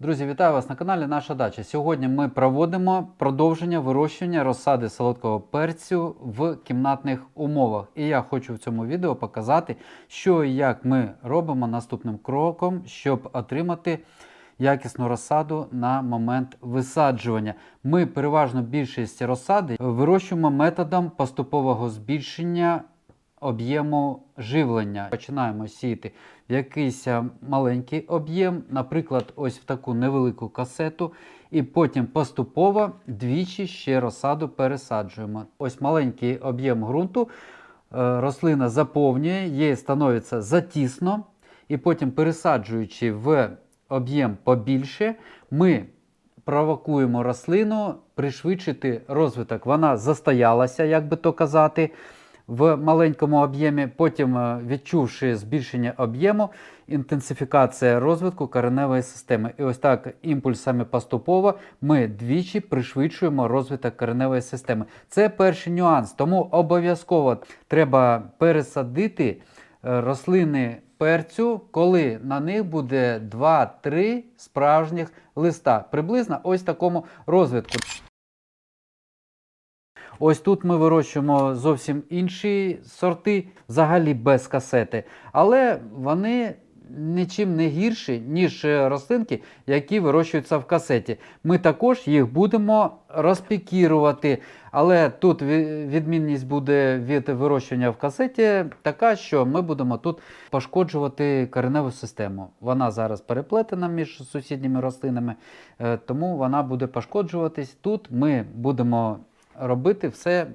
Друзі, вітаю вас на каналі Наша Дача. Сьогодні ми проводимо продовження вирощування розсади солодкого перцю в кімнатних умовах. І я хочу в цьому відео показати, що і як ми робимо наступним кроком, щоб отримати якісну розсаду на момент висаджування. Ми переважно більшість розсади вирощуємо методом поступового збільшення об'єму живлення. Починаємо сіяти в якийсь маленький об'єм, наприклад, ось в таку невелику касету, і потім поступово двічі ще розсаду пересаджуємо. Ось маленький об'єм ґрунту, е, рослина заповнює, їй становиться затісно, і потім пересаджуючи в об'єм побільше, ми провокуємо рослину пришвидшити розвиток. Вона застоялася, як би то казати, в маленькому об'ємі. Потім, е, відчувши збільшення об'єму, інтенсифікація розвитку кореневої системи. І ось так імпульсами поступово ми двічі пришвидшуємо розвиток кореневої системи. Це перший нюанс. Тому обов'язково треба пересадити е, рослини перцю, коли на них буде 2-3 справжніх листа. Приблизно ось такому розвитку. Ось тут ми вирощуємо зовсім інші сорти, взагалі без касети. Але вони нічим не гірші, ніж е, рослинки, які вирощуються в касеті. Ми також їх будемо розпікірувати. Але тут відмінність буде від вирощування в касеті така, що ми будемо тут пошкоджувати кореневу систему. Вона зараз переплетена між сусідніми рослинами, е, тому вона буде пошкоджуватись. Тут ми будемо робити все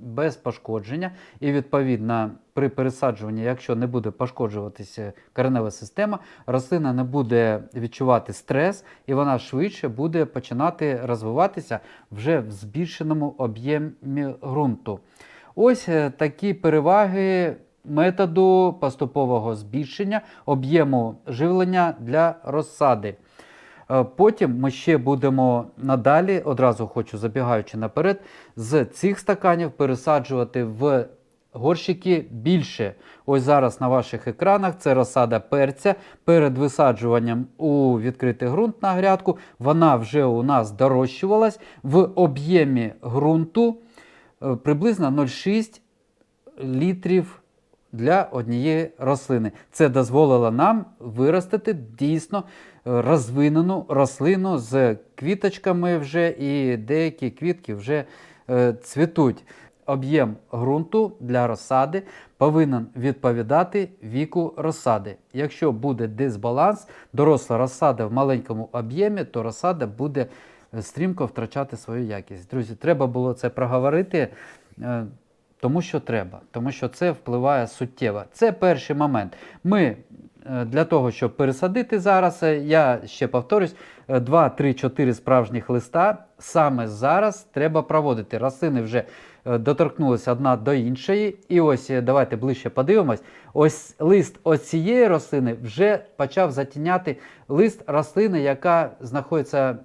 без пошкодження, і відповідно при пересаджуванні, якщо не буде пошкоджуватися коренева система, рослина не буде відчувати стрес, і вона швидше буде починати розвиватися вже в збільшеному об'ємі ґрунту. Ось е, такі переваги методу поступового збільшення об'єму живлення для розсади. Е, Потім ми ще будемо надалі, одразу хочу забігаючи наперед, з цих стаканів пересаджувати в горщики більше. Ось зараз на ваших екранах це розсада перця. Перед висаджуванням у відкритий ґрунт на грядку вона вже у нас дорощувалась в об'ємі ґрунту е, приблизно 0,6 літрів для однієї рослини. Це дозволило нам виростити дійсно е, розвинену рослину з квіточками вже, і деякі квітки вже е, цвітуть. Об'єм ґрунту для розсади повинен відповідати віку розсади. Якщо буде дисбаланс, доросла розсада в маленькому об'ємі, то розсада буде е, стрімко втрачати свою якість. Друзі, треба було це проговорити. Е, тому що треба, тому що це впливає суттєво. Це перший момент. Ми е, для того, щоб пересадити зараз, е, я ще повторюсь, 2, 3, 4 справжніх листа саме зараз треба проводити. Рослини вже е, доторкнулися одна до іншої. І ось е, давайте ближче подивимось. Ось лист ось цієї рослини вже почав затіняти лист рослини, яка знаходиться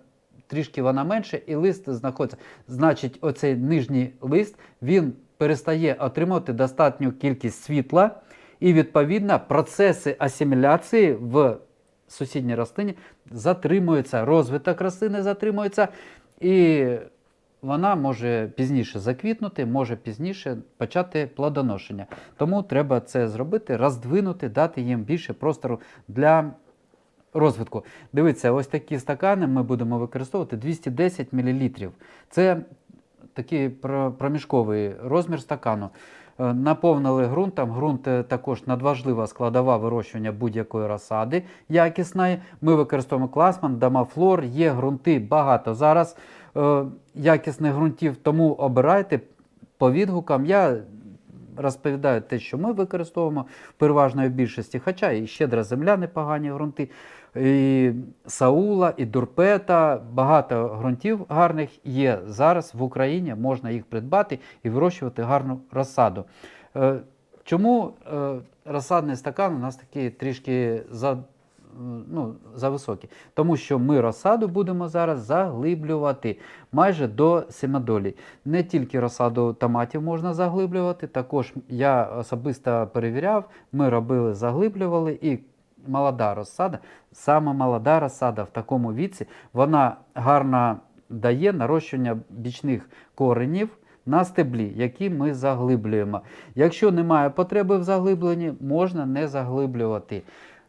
трішки вона менше, і лист знаходиться. Значить, оцей нижній лист він перестає отримувати достатню кількість світла, і відповідно процеси асиміляції в сусідній рослині затримуються, розвиток рослини затримується, і вона може пізніше заквітнути, може пізніше почати плодоношення. Тому треба це зробити, роздвинути, дати їм більше простору для розвитку. Дивіться, ось такі стакани ми будемо використовувати 210 мл. Це такий проміжковий розмір стакану. Е, Наповнили ґрунтом. Ґрунт е, також надважлива складова вирощування будь-якої розсади якісної. Ми використовуємо класман, дамафлор, є ґрунти багато зараз е, якісних ґрунтів, тому обирайте по відгукам. Я розповідаю те, що ми використовуємо в переважної більшості, хоча і щедра земля, непогані ґрунти, і Саула, і Дурпета, багато ґрунтів гарних є зараз в Україні, можна їх придбати і вирощувати гарну розсаду. Е, Чому е, розсадний стакан у нас такий трішки за, ну, зависокий? Тому що ми розсаду будемо зараз заглиблювати майже до семидолі. Не тільки розсаду томатів можна заглиблювати, також я особисто перевіряв, ми робили, заглиблювали і молода розсада. Саме молода розсада в такому віці, вона гарно дає нарощування бічних коренів на стеблі, які ми заглиблюємо. Якщо немає потреби в заглибленні, можна не заглиблювати.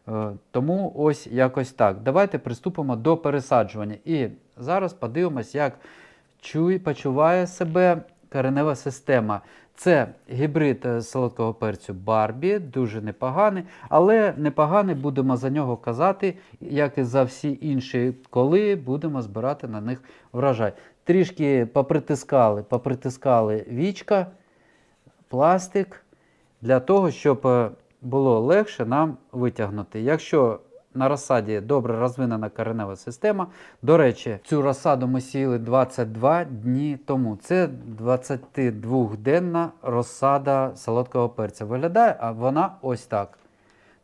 Е, Тому ось якось так. Давайте приступимо до пересаджування. І зараз подивимось, як чує, почуває себе коренева система. Це гібрид е, солодкого перцю Барбі, дуже непоганий, але непоганий будемо за нього казати, як і за всі інші, коли будемо збирати на них врожай. Трішки попритискали, попритискали вічка, пластик для того, щоб е, було легше нам витягнути. Якщо на розсаді добре розвинена коренева система, до речі, цю розсаду ми сіяли 22 дні тому. Це 22-денна розсада солодкого перця. Виглядає, а вона ось так.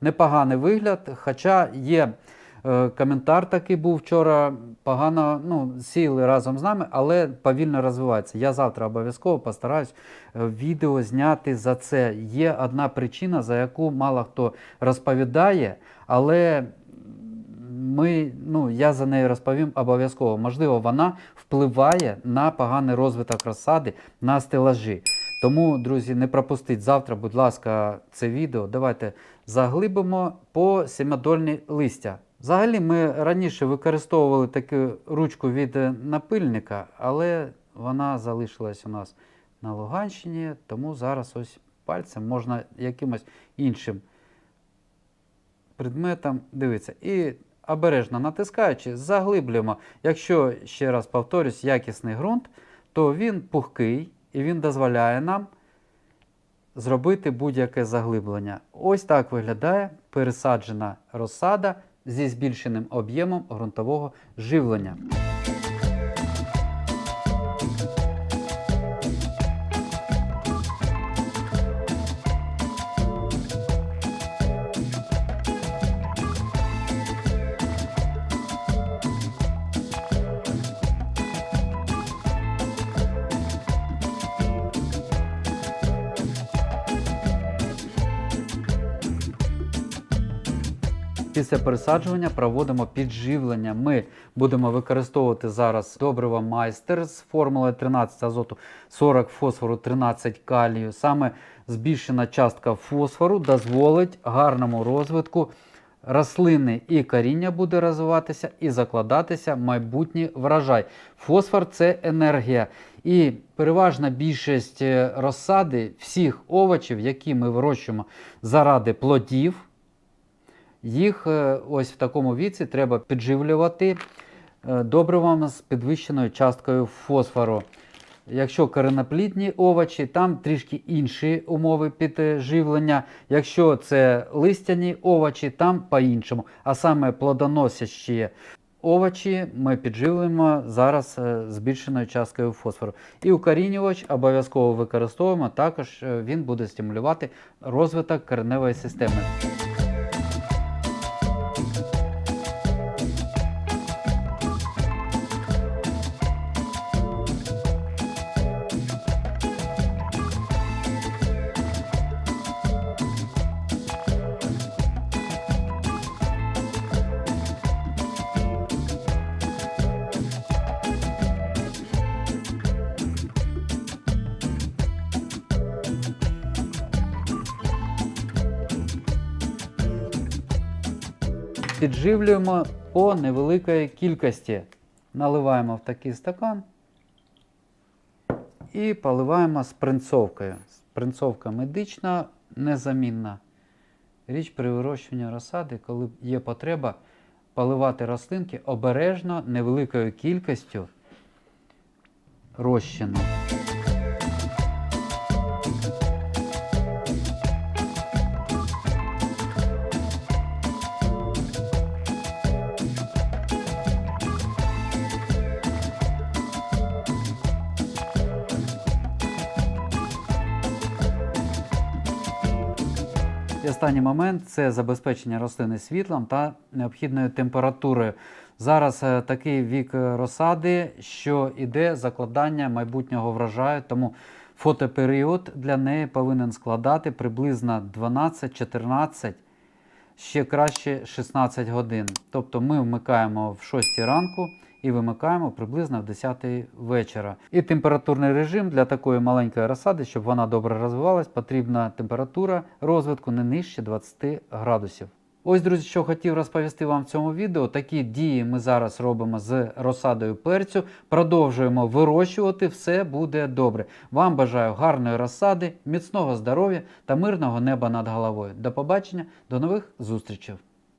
Непоганий вигляд, хоча є е, коментар такий був вчора. Погано ну, сіяли разом з нами, але повільно розвивається. Я завтра обов'язково постараюсь е, відео зняти за це. Є одна причина, за яку мало хто розповідає, але ми, ну, я за нею розповім обов'язково. Можливо, вона впливає на поганий розвиток розсади на стелажі. Тому, друзі, не пропустіть завтра, будь ласка, це відео. Давайте заглибимо по сімадольні листя. Взагалі, ми раніше використовували таку ручку від е, напильника, але вона залишилась у нас на Луганщині, тому зараз ось пальцем можна якимось іншим предметом дивитися. І обережно натискаючи, заглиблюємо. Якщо, ще раз повторюсь, якісний ґрунт, то він пухкий і він дозволяє нам зробити будь-яке заглиблення. Ось так виглядає пересаджена розсада зі збільшеним об'ємом ґрунтового живлення. Після пересаджування проводимо підживлення. Ми будемо використовувати зараз добриво майстер з формулою 13 азоту, 40 фосфору, 13 калію. Саме збільшена частка фосфору дозволить гарному розвитку рослини і коріння буде розвиватися і закладатися майбутній врожай. Фосфор це енергія. І переважна більшість е, розсади всіх овочів, які ми вирощуємо заради плодів. Їх е, ось в такому віці треба підживлювати е, добривами з підвищеною часткою фосфору. Якщо кореноплідні овочі, там трішки інші умови підживлення. Якщо це листяні овочі, там по-іншому. А саме плодоносящі овочі ми підживлюємо зараз е, збільшеною часткою фосфору. І укорінювач обов'язково використовуємо, також е, він буде стимулювати розвиток кореневої системи. Підживлюємо по невеликій кількості. Наливаємо в такий стакан і поливаємо спринцовкою. Спринцовка медична, незамінна. Річ при вирощуванні розсади, коли є потреба поливати рослинки обережно невеликою кількістю розчину. І останній момент це забезпечення рослини світлом та необхідною температурою. Зараз е, такий вік е, розсади, що іде закладання майбутнього врожаю, тому фотоперіод для неї повинен складати приблизно 12-14 ще краще 16 годин. Тобто ми вмикаємо в 6 ранку і вимикаємо приблизно в 10 вечора. І температурний режим для такої маленької розсади, щоб вона добре розвивалась, потрібна температура розвитку не нижче 20 градусів. Ось, друзі, що хотів розповісти вам в цьому відео. Такі дії ми зараз робимо з розсадою перцю. Продовжуємо вирощувати, все буде добре. Вам бажаю гарної розсади, міцного здоров'я та мирного неба над головою. До побачення, до нових зустрічей!